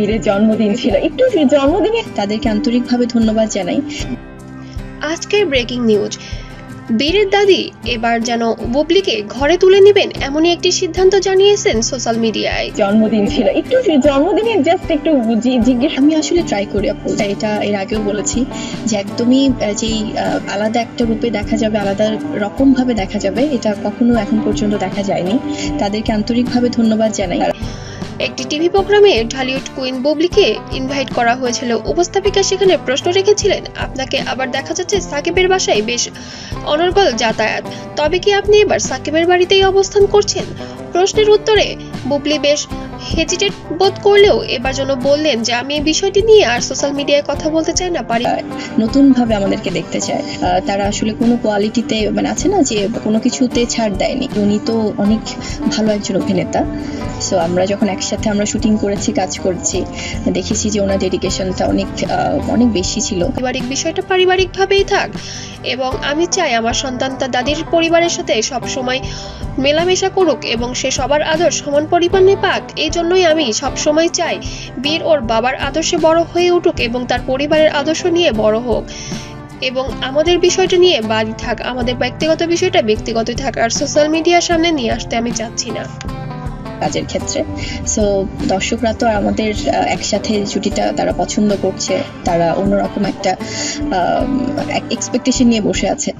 বীরের জন্মদিন ছিল। একটু জন্মদিনে তাদেরকে আন্তরিকভাবে ধন্যবাদ জানাই। আজকের ব্রেকিং নিউজ। বীরের দাদি এবার যেন বুবলিকে ঘরে তুলে নেবেন এমনই একটি সিদ্ধান্ত জানিয়েছেন সোশ্যাল মিডিয়ায়। জন্মদিন ছিল। একটু জন্মদিনে জাস্ট একটু জি- জিজ্ঞেস আমি আসলে ট্রাই করি আপু। এটা এর আগেও বলেছি যে একদমই যেই আহ, আলাদা একটা রূপে দেখা যাবে আলাদা রকম ভাবে দেখা যাবে এটা কখনো এখন পর্যন্ত দেখা যায়নি। তাদেরকে আন্তরিকভাবে ধন্যবাদ জানাই। একটি টিভি প্রোগ্রামে ঢালিউড কুইন বুবলিকে ইনভাইট করা হয়েছিল। উপস্থাপিকা সেখানে প্রশ্ন রেখেছিলেন, আপনাকে আবার দেখা যাচ্ছে সাকিবের বাসায় বেশ অনর্গল যাতায়াত। তবে কি আপনি এবার সাকিবের বাড়িতেই অবস্থান করছেন? প্রশ্নের উত্তরে বুবলি বেশ হেজিটেট বোধ করলেও এবার যেন বললেন যে আমি এই বিষয়টি নিয়ে আর সোশ্যাল মিডিয়ায় কথা বলতে চাই না পারি নতুন ভাবে আমাদেরকে দেখতে চায়। তারা আসলে কোনো কোয়ালিটিতে মানে আছে না যে কোনো কিছুতে ছাড় দেয়নি। উনি তো অনেক ভালো একজন অভিনেতা। সো আমরা যখন একসাথে আমরা শুটিং করেছি কাজ করছি দেখেছি যে ওনার ডেডিকেশনটা অনেক অনেক বেশি ছিল। পারিবারিক বিষয়টা পারিবারিকভাবেই থাক। এবং আমি চাই আমার সন্তান তার দাদির পরিবারের সাথে সব সময় মেলামেশা করুক এবং সে সবার আদর সমান পরিমাণে পাক এই জন্যই আমি সব সময় চাই বীর ওর বাবার আদর্শে বড় হয়ে উঠুক এবং তার পরিবারের আদর্শ নিয়ে বড় হোক। এবং আমাদের বিষয়টা নিয়ে বাড়ি থাক, আমাদের ব্যক্তিগত বিষয়টা ব্যক্তিগতই থাক, আর সোশ্যাল মিডিয়ার সামনে নিয়ে আসতে আমি চাচ্ছি না। কাজের ক্ষেত্রে। সো দর্শকরা তো আমাদের একসাথে জুটিটা তারা পছন্দ করছে, তারা অন্যরকম একটা এক্সপেকটেশন নিয়ে বসে আছে।